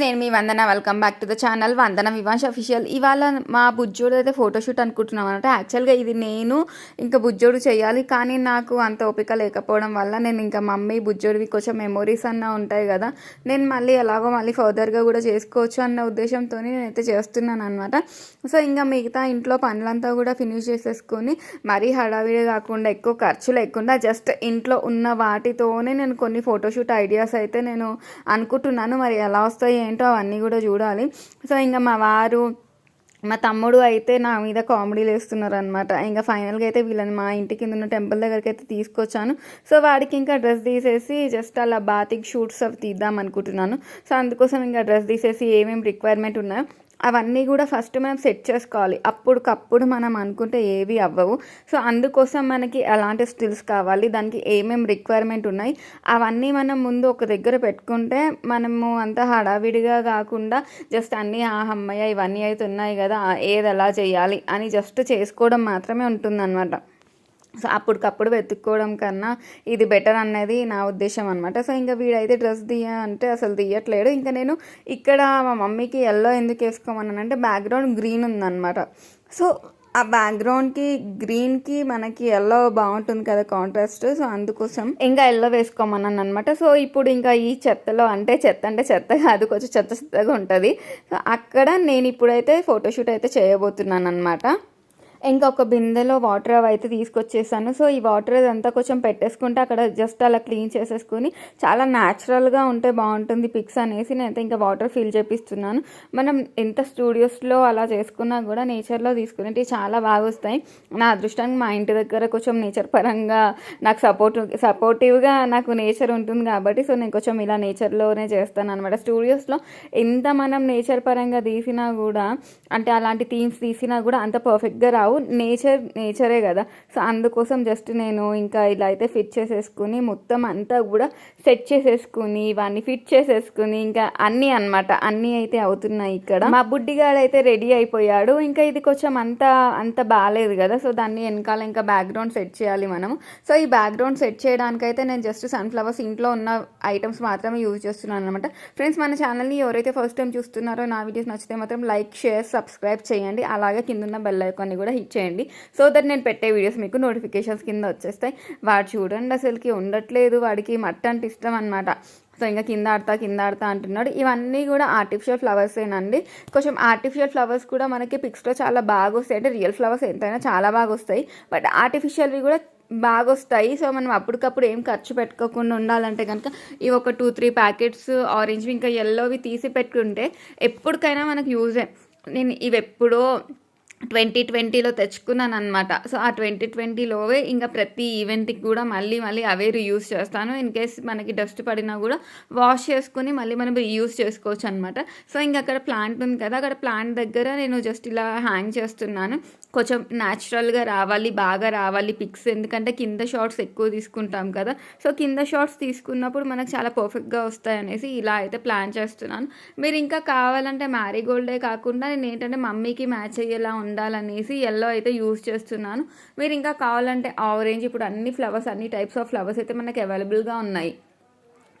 Friends నేను మీ Vandana. Welcome back to the channel Vandana Vivansh official ఇవాళ మా బుజ్జోడు అయితే ఫోటోషూట్ అనుకుంటున్నాం అనమాట యాక్చువల్గా ఇది నేను ఇంకా బుజ్జోడు చేయాలి కానీ నాకు అంత ఓపిక లేకపోవడం వల్ల నేను ఇంకా మమ్మీ బుజ్జోడివి కొంచెం మెమొరీస్ అన్న ఉంటాయి కదా. నేను మళ్ళీ ఎలాగో మళ్ళీ ఫర్దర్గా కూడా చేసుకోవచ్చు అన్న ఉద్దేశంతో నేనైతే చేస్తున్నాను అనమాట సో ఇంకా మిగతా ఇంట్లో పనులంతా కూడా ఫినిష్ చేసేసుకొని మరీ హడావిడి కాకుండా ఎక్కువ ఖర్చు లేకుండా జస్ట్ ఇంట్లో ఉన్న వాటితోనే నేను కొన్ని ఫోటోషూట్ ఐడియాస్ అయితే నేను అనుకుంటున్నాను. మరి ఎలా వస్తాయి ఏంటో అవన్నీ కూడా చూడాలి. సో ఇంకా మా వారు మా తమ్ముడు అయితే నా మీద కామెడీలు వేస్తున్నారు అనమాట ఇంకా ఫైనల్గా అయితే వీళ్ళని మా ఇంటి కింద ఉన్న టెంపుల్ దగ్గరికి అయితే తీసుకొచ్చాను. సో వాడికి ఇంకా డ్రెస్ తీసేసి జస్ట్ అలా బాతిక్ షూట్స్ అవి తీద్దాం అనుకుంటున్నాను. సో అందుకోసం ఇంకా డ్రెస్ తీసేసి ఏమేమి రిక్వైర్మెంట్ ఉన్నాయో అవన్నీ కూడా ఫస్ట్ మనం సెట్ చేసుకోవాలి. అప్పుడుకప్పుడు మనం అనుకుంటే ఏవి అవ్వవు. సో అందుకోసం మనకి ఎలాంటి స్కిల్స్ కావాలి. దానికి ఏమేమి రిక్వైర్మెంట్ ఉన్నాయి అవన్నీ మనం ముందు ఒక దగ్గర పెట్టుకుంటే మనము అంత హడావిడిగా కాకుండా జస్ట్ అన్నీ ఆ అమ్మయ్య ఇవన్నీ అయితే ఉన్నాయి కదా ఏది ఎలా చేయాలి అని జస్ట్ చేసుకోవడం మాత్రమే ఉంటుందన్నమాట. సో అప్పటికప్పుడు వెతుక్కోవడం కన్నా ఇది బెటర్ అనేది నా ఉద్దేశం అనమాట సో ఇంకా వీడైతే డ్రెస్ తీయ అంటే అసలు తీయట్లేడు ఇంకా నేను ఇక్కడ మా మమ్మీకి ఎల్లో ఎందుకు వేసుకోమన్నానంటే బ్యాక్గ్రౌండ్ గ్రీన్ ఉందన్నమాట. సో ఆ బ్యాక్గ్రౌండ్కి గ్రీన్కి మనకి ఎల్లో బాగుంటుంది కదా కాంట్రాస్ట్ సో అందుకోసం ఇంకా ఎల్లో వేసుకోమన్నాను అనమాట సో ఇప్పుడు ఇంకా ఈ చెత్తలో అంటే చెత్త అంటే చెత్త కాదు కొంచెం చెత్త చెత్తగా ఉంటుంది. సో అక్కడ నేను ఇప్పుడైతే ఫోటోషూట్ అయితే చేయబోతున్నాను అనమాట ఇంకా ఒక బిందెలో వాటర్ అవి అయితే తీసుకొచ్చేసాను. సో ఈ వాటర్ అదంతా కొంచెం పెట్టేసుకుంటే అక్కడ జస్ట్ అలా క్లీన్ చేసేసుకొని చాలా న్యాచురల్గా ఉంటే బాగుంటుంది పిక్స్ అనేసి నేనైతే ఇంకా వాటర్ ఫిల్ చేపిస్తున్నాను. మనం ఎంత స్టూడియోస్లో అలా చేసుకున్నా కూడా నేచర్లో తీసుకునేవి చాలా బాగా వస్తాయి. నా అదృష్టానికి మా ఇంటి దగ్గర కొంచెం నేచర్ పరంగా నాకు సపోర్ట్ సపోర్టివ్గా నాకు నేచర్ ఉంటుంది కాబట్టి సో నేను కొంచెం ఇలా నేచర్లోనే చేస్తాను అనమాట స్టూడియోస్లో ఎంత మనం నేచర్ పరంగా తీసినా కూడా అంటే అలాంటి థీమ్స్ తీసినా కూడా అంత పర్ఫెక్ట్గా రావు. రావు నేచర్ నేచరే కదా. సో అందుకోసం జస్ట్ నేను ఇంకా ఇలా అయితే ఫిట్ చేసేసుకుని మొత్తం అంతా కూడా సెట్ చేసేసుకుని ఇవన్నీ ఫిట్ చేసేసుకుని ఇంకా అన్నీ అనమాట అన్నీ అయితే అవుతున్నాయి ఇక్కడ. మా బుడ్డిగాడు అయితే రెడీ అయిపోయాడు. ఇంకా ఇది కొంచెం అంత అంత బాగాలేదు కదా. సో దాన్ని వెనకాల ఇంకా బ్యాక్గ్రౌండ్ సెట్ చేయాలి మనము. సో ఈ బ్యాక్గ్రౌండ్ సెట్ చేయడానికైతే నేను జస్ట్ సన్ఫ్లవర్స్ ఇంట్లో ఉన్న ఐటమ్స్ మాత్రమే యూజ్ చేస్తున్నాను అనమాట ఫ్రెండ్స్ మన ఛానల్ని ఎవరైతే ఫస్ట్ టైం చూస్తున్నారో నా వీడియోస్ నచ్చితే మాత్రం లైక్ షేర్ సబ్స్క్రైబ్ చేయండి. అలాగే కింద ఉన్న బెల్ ఐకాన్ని కూడా ఇచ్చేయండి. చేయండి సో దట్ నేను పెట్టే వీడియోస్ మీకు నోటిఫికేషన్స్ కింద వచ్చేస్తాయి. వాడు చూడండి అసలుకి ఉండట్లేదు వాడికి మట్టి అంటే ఇష్టం అనమాట సో ఇంకా కింద ఆడతా కింద ఆడతా అంటున్నాడు. ఇవన్నీ కూడా ఆర్టిఫిషియల్ ఫ్లవర్సేనండి కొంచెం ఆర్టిఫిషియల్ ఫ్లవర్స్ కూడా మనకి పిక్స్లో చాలా బాగా వస్తాయి. అంటే రియల్ ఫ్లవర్స్ ఎంతైనా చాలా బాగా వస్తాయి. బట్ ఆర్టిఫిషియల్వి కూడా బాగా వస్తాయి. సో మనం అప్పటికప్పుడు ఏం ఖర్చు పెట్టుకోకుండా ఉండాలంటే కనుక ఇవి ఒక టూ త్రీ ప్యాకెట్స్ ఆరెంజ్ ఇంకా ఎల్లోవి తీసి పెట్టుకుంటే ఎప్పటికైనా మనకు యూజే నేను ఇవి ఎప్పుడో ట్వంటీ ట్వంటీలో తెచ్చుకున్నాను అనమాట సో ఆ ట్వంటీ ట్వంటీలోవే ఇంకా ప్రతి ఈవెంట్కి కూడా మళ్ళీ మళ్ళీ అవే రీయూస్ చేస్తాను. ఇన్ కేస్ మనకి డస్ట్ పడినా కూడా వాష్ చేసుకుని మళ్ళీ మనం రీయూస్ చేసుకోవచ్చు అనమాట సో ఇంకా అక్కడ ప్లాంట్ ఉంది కదా అక్కడ ప్లాంట్ దగ్గర నేను జస్ట్ ఇలా హ్యాంగ్ చేస్తున్నాను. కొంచెం న్యాచురల్గా రావాలి బాగా రావాలి పిక్స్. ఎందుకంటే కింద షార్ట్స్ ఎక్కువ తీసుకుంటాం కదా. సో కింద షార్ట్స్ తీసుకున్నప్పుడు మనకు చాలా పర్ఫెక్ట్గా వస్తాయి అనేసి ఇలా అయితే ప్లాన్ చేస్తున్నాను. మీరు ఇంకా కావాలంటే మ్యారీగోల్డే కాకుండా నేను ఏంటంటే మమ్మీకి మ్యాచ్ అయ్యేలా ఉండాలనేసి ఎల్లో అయితే యూస్ చేస్తున్నాను. మీరు ఇంకా కావాలంటే ఆరెంజ్ ఇప్పుడు అన్ని ఫ్లవర్స్ అన్ని టైప్స్ ఆఫ్ ఫ్లవర్స్ అయితే మనకి అవైలబుల్గా ఉన్నాయి.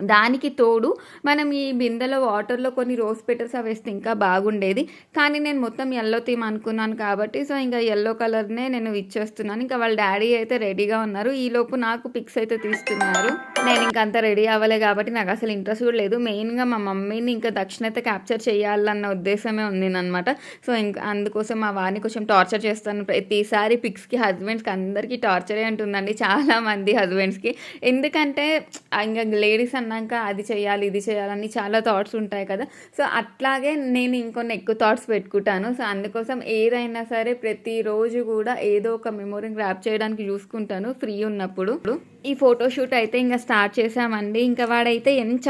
దానికి తోడు మనం ఈ బిందెలో వాటర్లో కొన్ని రోజ్ పెటర్స్ అవి వేస్తే ఇంకా బాగుండేది. కానీ నేను మొత్తం ఎల్లో థీమ్ అనుకున్నాను కాబట్టి సో ఇంకా ఎల్లో కలర్నే నేను ఇచ్చేస్తున్నాను. ఇంకా వాళ్ళ డాడీ అయితే రెడీగా ఉన్నారు. ఈలోపు నాకు పిక్స్ అయితే తీస్తున్నారు. నేను ఇంకా అంత రెడీ అవ్వలే కాబట్టి నాకు అసలు ఇంట్రెస్ట్ కూడా లేదు. మెయిన్గా మా మమ్మీని ఇంకా దక్షిణత క్యాప్చర్ చేయాలన్న ఉద్దేశమే ఉంది అనమాట సో ఇంకా అందుకోసం మా వారిని కొంచెం టార్చర్ చేస్తాను. ప్రతిసారి పిక్స్కి హస్బెండ్స్కి అందరికీ టార్చరే ఉంటుందండి చాలా మంది హస్బెండ్స్కి ఎందుకంటే ఇంకా లేడీస్ అన్నాక అది చేయాలి ఇది చేయాలని చాలా థాట్స్ ఉంటాయి కదా. సో అట్లాగే నేను ఇంకొన్ని ఎక్కువ థాట్స్ పెట్టుకుంటాను. సో అందుకోసం ఏదైనా సరే ప్రతిరోజు కూడా ఏదో ఒక మెమొరీ గ్రాప్ చేయడానికి చూసుకుంటాను. ఫ్రీ ఉన్నప్పుడు. ఈ ఫోటోషూట్ అయితే ఇంకా స్టార్ట్ చేసామండి. ఇంకా వాడైతే ఎంత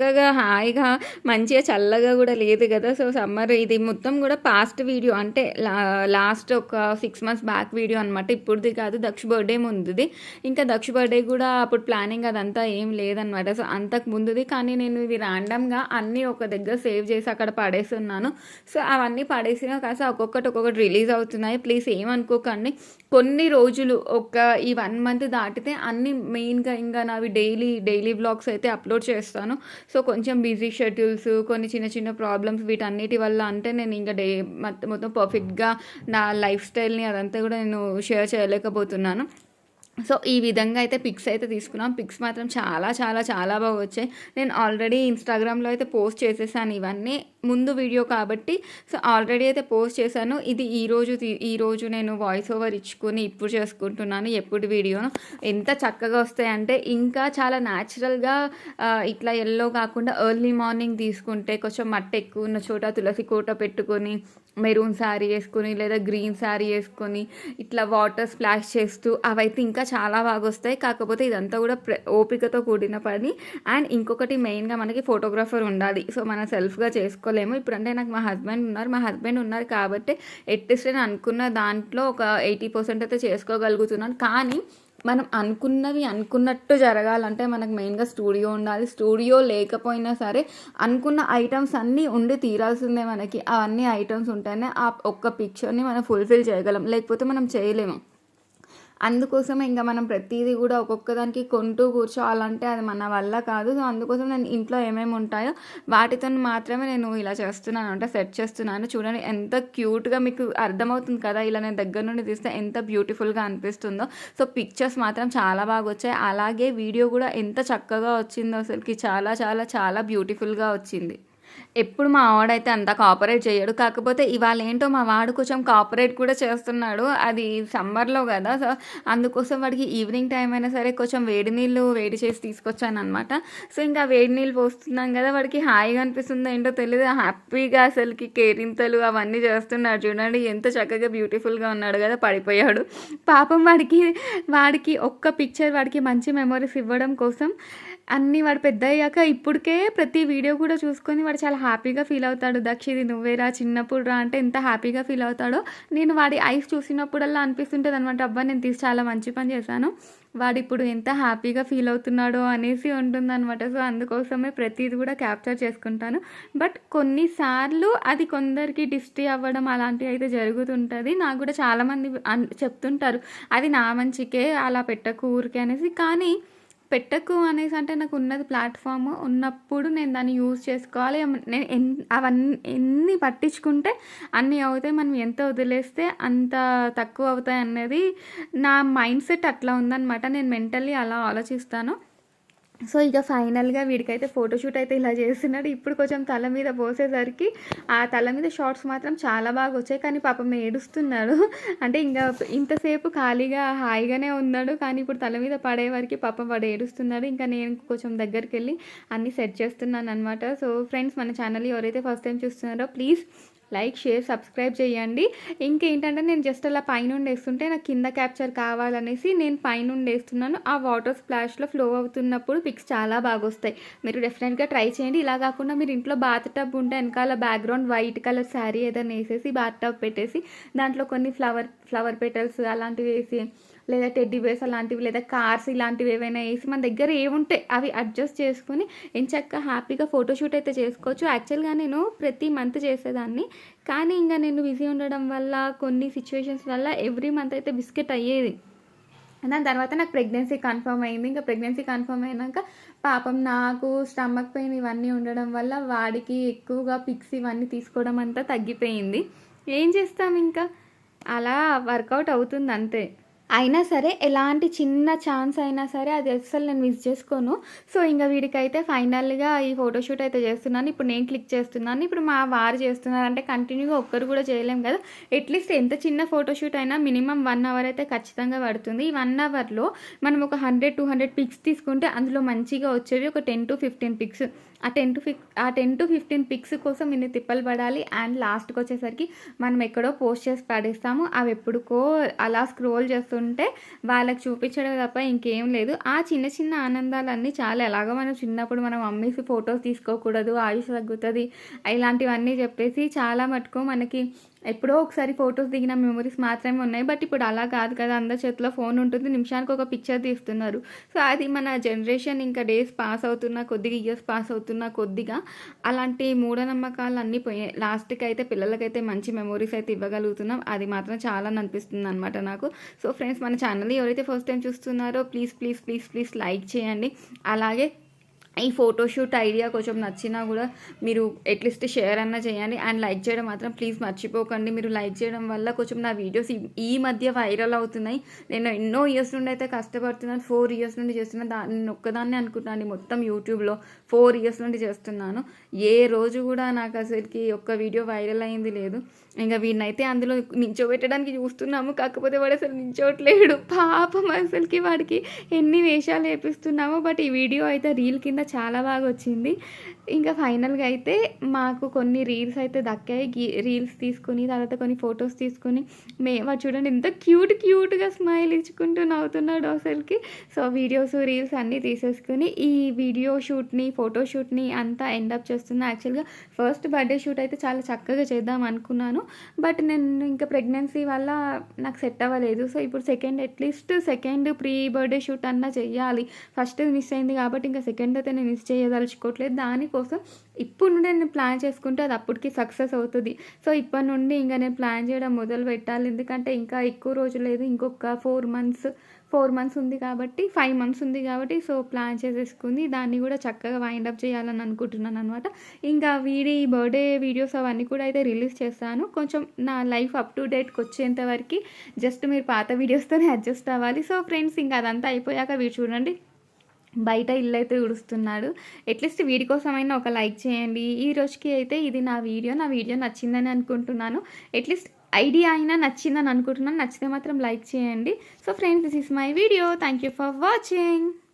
చక్కగా హాయిగా మంచిగా చల్లగా కూడా లేదు కదా. సో సమ్మర్ ఇది మొత్తం కూడా పాస్ట్ వీడియో అంటే లాస్ట్ ఒక సిక్స్ మంత్స్ బ్యాక్ వీడియో అనమాట ఇప్పుడుది కాదు దక్ష బర్త్డే ముందుది. ఇంకా దక్ష బర్త్డే కూడా అప్పుడు ప్లానింగ్ అదంతా ఏం లేదనమాట సో అంతకు ముందుది. కానీ నేను ఇది ర్యాండమ్గా అన్నీ ఒక దగ్గర సేవ్ చేసి అక్కడ పడేస్తున్నాను. సో అవన్నీ పడేసినా కాస్త ఒక్కొక్కటి ఒక్కొక్కటి రిలీజ్ అవుతున్నాయి. ప్లీజ్ ఏమనుకోకండి. కొన్ని రోజులు ఒక ఈ వన్ మంత్ దాటితే అన్ని మెయిన్గా ఇంకా నావి డైలీ డైలీ బ్లాగ్స్ అయితే అప్లోడ్ చేస్తాను. సో కొంచెం బిజీ షెడ్యూల్స్ కొన్ని చిన్న చిన్న ప్రాబ్లమ్స్ వీటన్నిటి వల్ల అంటే నేను ఇంకా డే మొత్తం పర్ఫెక్ట్గా నా లైఫ్ స్టైల్ని అదంతా కూడా నేను షేర్ చేయలేకపోతున్నాను. సో ఈ విధంగా అయితే పిక్స్ అయితే తీసుకున్నాం. పిక్స్ మాత్రం చాలా చాలా చాలా బాగా వచ్చాయి. నేను ఆల్రెడీ ఇన్స్టాగ్రామ్లో అయితే పోస్ట్ చేసేసాను ఇవన్నీ. ముందు వీడియో కాబట్టి సో ఆల్రెడీ అయితే పోస్ట్ చేశాను. ఇది ఈరోజు ఈరోజు నేను వాయిస్ ఓవర్ ఇచ్చుకొని ఇప్పుడు చేసుకుంటున్నాను ఎప్పుడు వీడియోను. ఎంత చక్కగా వస్తాయంటే ఇంకా చాలా న్యాచురల్గా ఇట్లా ఎల్లో కాకుండా ఎర్లీ మార్నింగ్ తీసుకుంటే కొంచెం మట్టి ఎక్కువ ఉన్న చోట తులసి కోట పెట్టుకొని మెరూన్ శారీ వేసుకొని లేదా గ్రీన్ శారీ వేసుకొని ఇట్లా వాటర్ స్ప్లాష్ చేస్తూ అవైతే ఇంకా చాలా బాగా వస్తాయి. కాకపోతే ఇదంతా కూడా ఓపికతో కూడిన పని. అండ్ ఇంకొకటి మెయిన్గా మనకి ఫోటోగ్రాఫర్ ఉండాలి. సో మనం సెల్ఫ్గా చేసుకోలేము. ఇప్పుడు అంటే నాకు మా హస్బెండ్ ఉన్నారు. మా హస్బెండ్ ఉన్నారు కాబట్టి ఎట్లీస్ట్ నేను అనుకున్న దాంట్లో ఒక ఎయిటీ పర్సెంట్ అయితే చేసుకోగలుగుతున్నాను. కానీ మనం అనుకున్నవి అనుకున్నట్టు జరగాలంటే మనకు మెయిన్గా స్టూడియో ఉండాలి. స్టూడియో లేకపోయినా సరే అనుకున్న ఐటమ్స్ అన్నీ ఉండి తీరాల్సిందే మనకి. అవన్నీ ఐటమ్స్ ఉంటేనే ఆ ఒక్క పిక్చర్ని మనం ఫుల్ఫిల్ చేయగలం. లేకపోతే మనం చేయలేము. అందుకోసమే ఇంకా మనం ప్రతిదీ కూడా ఒక్కొక్క దానికి కొంటూ కూర్చోవాలంటే అది మన వల్ల కాదు. సో అందుకోసం నేను ఇంట్లో ఏమేమి ఉంటాయో వాటితో మాత్రమే నేను ఇలా చేస్తున్నాను. అంటే సెట్ చేస్తున్నాను. చూడండి ఎంత క్యూట్గా మీకు అర్థమవుతుంది కదా? ఇలా నేను దగ్గర నుండి తీస్తే ఎంత బ్యూటిఫుల్గా అనిపిస్తుందో. సో పిక్చర్స్ మాత్రం చాలా బాగా వచ్చాయి. అలాగే వీడియో కూడా ఎంత చక్కగా వచ్చిందో అసలుకి చాలా చాలా చాలా బ్యూటిఫుల్గా వచ్చింది. ఎప్పుడు మా వాడైతే అంత కాపరేట్ చేయడు కాకపోతే ఇవాళ ఏంటో మా వాడు కొంచెం కాపరేట్ కూడా చేస్తున్నాడు. అది సమ్మర్లో కదా సో అందుకోసం వాడికి ఈవినింగ్ టైం అయినా సరే కొంచెం వేడి నీళ్ళు వేడి చేసి తీసుకొచ్చాను అనమాట సో ఇంకా వేడి నీళ్ళు పోస్తున్నాం కదా వాడికి హాయిగా అనిపిస్తుందో ఏంటో తెలియదు హ్యాపీగా అసలుకి కేరింతలు అవన్నీ చేస్తున్నాడు చూడండి ఎంత చక్కగా బ్యూటిఫుల్గా ఉన్నాడు కదా పడిపోయాడు. పాపం వాడికి వాడికి ఒక్క పిక్చర్ వాడికి మంచి మెమొరీస్ ఇవ్వడం కోసం అన్నీ వాడు పెద్ద అయ్యాక ఇప్పటికే ప్రతి వీడియో కూడా చూసుకొని వాడు చాలా హ్యాపీగా ఫీల్ అవుతాడు. దక్షిది నువ్వేరా చిన్నప్పుడు రా అంటే ఎంత హ్యాపీగా ఫీల్ అవుతాడో నేను వాడి ఐస్ చూసినప్పుడల్లా అనిపిస్తుంటుంది అనమాట అబ్బా నేను తీసి చాలా మంచి పని చేశాను. వాడు ఇప్పుడు ఎంత హ్యాపీగా ఫీల్ అవుతున్నాడో అనేసి ఉంటుందన్నమాట. సో అందుకోసమే ప్రతిది కూడా క్యాప్చర్ చేసుకుంటాను. బట్ కొన్నిసార్లు అది కొందరికి డిస్ట్రీ అవ్వడం అలాంటివి అయితే జరుగుతుంటుంది. నాకు కూడా చాలామంది చెప్తుంటారు అది నా మంచికే అలా పెట్టకు ఊరికే అనేసి. కానీ పెట్టకు అనేసి అంటే నాకు ఉన్నది ప్లాట్ఫామ్ ఉన్నప్పుడు నేను దాన్ని యూజ్ చేసుకోవాలి. నేను ఎన్ అవన్నీ ఎన్ని పట్టించుకుంటే అన్నీ అవుతాయి. మనం ఎంత వదిలేస్తే అంత తక్కువ అవుతాయి అనేది నా మైండ్ సెట్ అట్లా ఉందన్నమాట. నేను మెంటల్లీ అలా ఆలోచిస్తాను. సో ఇక ఫైనల్గా వీడికైతే ఫోటోషూట్ అయితే ఇలా చేస్తున్నాడు. ఇప్పుడు కొంచెం తల మీద పోసేసరికి ఆ తల మీద షార్ట్స్ మాత్రం చాలా బాగా వచ్చాయి. కానీ పాపం ఏడుస్తున్నాడు. అంటే ఇంకా ఇంతసేపు ఖాళీగా హాయిగానే ఉన్నాడు. కానీ ఇప్పుడు తల మీద పడే వరకు పాపం వాడు ఏడుస్తున్నాడు. ఇంకా నేను కొంచెం దగ్గరికి వెళ్ళి అన్నీ సెట్ చేస్తున్నాను అనమాట సో ఫ్రెండ్స్ మన ఛానల్ ఎవరైతే ఫస్ట్ టైం చూస్తున్నారో ప్లీజ్ లైక్ షేర్ సబ్స్క్రైబ్ చేయండి. ఇంకేంటంటే నేను జస్ట్ అలా పైనుండి వేస్తుంటే నాకు కింద క్యాప్చర్ కావాలనేసి నేను పైనుండి వేస్తున్నాను ఆ వాటర్ స్ప్లాష్లో ఫ్లో అవుతున్నప్పుడు పిక్స్ చాలా బాగా వస్తాయి మీరు డెఫినెట్గా ట్రై చేయండి. ఇలా కాకుండా మీరు ఇంట్లో బాత్ టబ్ ఉంటే వెనకాల బ్యాక్గ్రౌండ్ వైట్ కలర్ శారీ ఏదైనా వేసేసి బాత్ టబ్ పెట్టేసి దాంట్లో కొన్ని ఫ్లవర్ ఫ్లవర్ పెటల్స్ అలాంటివి వేసి లేదా టెడ్డీ బేస్ అలాంటివి లేదా కార్స్ ఇలాంటివి ఏవైనా వేసి మన దగ్గర ఏముంటాయి అవి అడ్జస్ట్ చేసుకుని ఎంచక్క హ్యాపీగా ఫోటోషూట్ అయితే చేసుకోవచ్చు. యాక్చువల్గా నేను ప్రతి మంత్ చేసేదాన్ని. కానీ ఇంకా నేను బిజీ ఉండడం వల్ల కొన్ని సిచ్యువేషన్స్ వల్ల ఎవ్రీ మంత్ అయితే బిస్కెట్ అయ్యేది. దాని తర్వాత నాకు ప్రెగ్నెన్సీ కన్ఫర్మ్ అయింది. ఇంకా ప్రెగ్నెన్సీ కన్ఫర్మ్ అయినాక పాపం నాకు స్టమక్ పెయిన్ ఇవన్నీ ఉండడం వల్ల వాడికి ఎక్కువగా పిక్స్ ఇవన్నీ తీసుకోవడం అంతా తగ్గిపోయింది. ఏం చేస్తాం ఇంకా? అలా వర్కౌట్ అవుతుంది అంతే. అయినా సరే ఎలాంటి చిన్న ఛాన్స్ అయినా సరే అది అసలు నేను మిస్ చేసుకోను. సో ఇంకా వీడికైతే ఫైనల్గా ఈ ఫోటోషూట్ అయితే చేస్తున్నాను. ఇప్పుడు నేను క్లిక్ చేస్తున్నాను. ఇప్పుడు మా వారు చేస్తున్నారు. అంటే కంటిన్యూగా ఒక్కరు కూడా చేయలేం కదా. అట్లీస్ట్ ఎంత చిన్న ఫోటోషూట్ అయినా మినిమం వన్ అవర్ అయితే ఖచ్చితంగా పడుతుంది. ఈ వన్ అవర్లో మనం ఒక హండ్రెడ్ టూ హండ్రెడ్ పిక్స్ తీసుకుంటే అందులో మంచిగా వచ్చేవి ఒక టెన్ టు ఫిఫ్టీన్ పిక్స్. ఆ టెన్ టు ఫిఫ్ ఆ టెన్ టు ఫిఫ్టీన్ పిక్స్ కోసం ఇన్ని తిప్పలు పడాలి. అండ్ లాస్ట్కి వచ్చేసరికి మనం ఎక్కడో పోస్ట్ చేసి పడేస్తాము. అవి ఎప్పుడుకో అలా స్క్రోల్ చేస్తుంటే వాళ్ళకి చూపించడం తప్ప ఇంకేం లేదు. ఆ చిన్న చిన్న ఆనందాలన్నీ చాలా. ఎలాగో మనం చిన్నప్పుడు మనం అమ్మేసి ఫొటోస్ తీసుకోకూడదు ఆయుష్ తగ్గుతుంది ఇలాంటివన్నీ చెప్పేసి చాలా మటుకు మనకి ఎప్పుడో ఒకసారి ఫొటోస్ దిగిన మెమరీస్ మాత్రమే ఉన్నాయి. బట్ ఇప్పుడు అలా కాదు కదా. అందరి చేతిలో ఫోన్ ఉంటుంది. నిమిషానికి ఒక పిక్చర్ తీస్తున్నారు. సో అది మన జనరేషన్ ఇంకా డేస్ పాస్ అవుతున్న కొద్దిగా ఇయర్స్ పాస్ అవుతున్న కొద్దిగా అలాంటి మూఢనమ్మకాలు అన్నీ పోయాయి లాస్ట్కి అయితే పిల్లలకైతే మంచి మెమరీస్ అయితే ఇవ్వగలుగుతున్నాం. అది మాత్రం చాలా అనిపిస్తుంది అనమాట నాకు. సో ఫ్రెండ్స్ మన ఛానల్ ఎవరైతే ఫస్ట్ టైం చూస్తున్నారో please please please please like చేయండి. అలాగే ఈ ఫోటోషూట్ ఐడియా కొంచెం నచ్చినా కూడా మీరు అట్లీస్ట్ షేర్ అన్న చేయండి. అండ్ లైక్ చేయడం మాత్రం ప్లీజ్ మర్చిపోకండి. మీరు లైక్ చేయడం వల్ల కొంచెం నా వీడియోస్ ఈ- మధ్య వైరల్ అవుతున్నాయి. నేను ఎన్నో ఇయర్స్ నుండి అయితే కష్టపడుతున్నాను. ఫోర్ ఇయర్స్ నుండి చేస్తున్నాను దా నేను ఒక్కదాన్ని అనుకుంటున్నాను మొత్తం యూట్యూబ్లో ఫోర్ ఇయర్స్ నుండి చేస్తున్నాను. ఏ రోజు కూడా నాకు అసలుకి ఒక్క వీడియో వైరల్ అయింది లేదు. ఇంకా వీడినైతే అందులో నించోబెట్టడానికి చూస్తున్నాము. కాకపోతే వాడు అసలు నించోట్లేడు. పాపం అసలుకి వాడికి ఎన్ని వేషాలు వేపిస్తున్నామో. బట్ ఈ వీడియో అయితే రీల్ కింద చాలా బాగా వచ్చింది. ఇంకా ఫైనల్గా అయితే మాకు కొన్ని రీల్స్ అయితే దక్కాయి. రీల్స్ తీసుకుని తర్వాత కొన్ని ఫొటోస్ తీసుకుని మే వాడు చూడండి ఎంత క్యూట్ క్యూట్గా స్మైల్ ఇచ్చుకుంటూ నవ్వుతున్నాడు అసలుకి. సో వీడియోస్ రీల్స్ అన్నీ తీసేసుకుని ఈ వీడియో షూట్ని ఫోటో షూట్ని అంతా ఎండప్ చేస్తున్నా యాక్చువల్గా ఫస్ట్ బర్త్డే షూట్ అయితే చాలా చక్కగా చేద్దాం అనుకున్నాను. బట్ నేను ఇంకా ప్రెగ్నెన్సీ వల్ల నాకు సెట్ అవ్వలేదు. సో ఇప్పుడు second at least second pre birthday shoot అన్నా చెయ్యాలి. ఫస్ట్ మిస్ అయింది కాబట్టి ఇంకా సెకండ్ అయితే నేను మిస్ చేయదలుచుకోవట్లేదు. దానికోసం ఇప్పుడు నుండి నేను ప్లాన్ చేసుకుంటే అది అప్పటికి సక్సెస్ అవుతుంది. సో ఇప్పటి నుండి ఇంకా నేను ప్లాన్ చేయడం మొదలు పెట్టాలి. ఎందుకంటే ఇంకా ఎక్కువ రోజులు లేదు. ఇంకొక ఫోర్ మంత్స్ ఫోర్ మంత్స్ ఉంది కాబట్టి ఫైవ్ మంత్స్ ఉంది కాబట్టి సో ప్లాన్ చేసేసుకుంది. దాన్ని కూడా చక్కగా వైండ్ అప్ చేయాలని అనుకుంటున్నాను అనమాట ఇంకా వీడి బర్త్డే వీడియోస్ అవన్నీ కూడా అయితే రిలీజ్ చేస్తాను. కొంచెం నా లైఫ్ అప్ టు డేట్కి వచ్చేంత వరకు జస్ట్ మీరు పాత వీడియోస్తోనే అడ్జస్ట్ అవ్వాలి. సో ఫ్రెండ్స్ ఇంకా అదంతా అయిపోయాక వీడు చూడండి. బయట ఇల్లు అయితే ఉడుస్తున్నాడు అట్లీస్ట్ వీడి కోసమైనా ఒక లైక్ చేయండి. ఈ రోజుకి అయితే ఇది నా వీడియో. నా వీడియో నచ్చిందని అనుకుంటున్నాను. అట్లీస్ట్ ఐడియా అయినా నచ్చిందని అనుకుంటున్నాను. నచ్చితే మాత్రం లైక్ చేయండి. So friends this is my video thank you for watching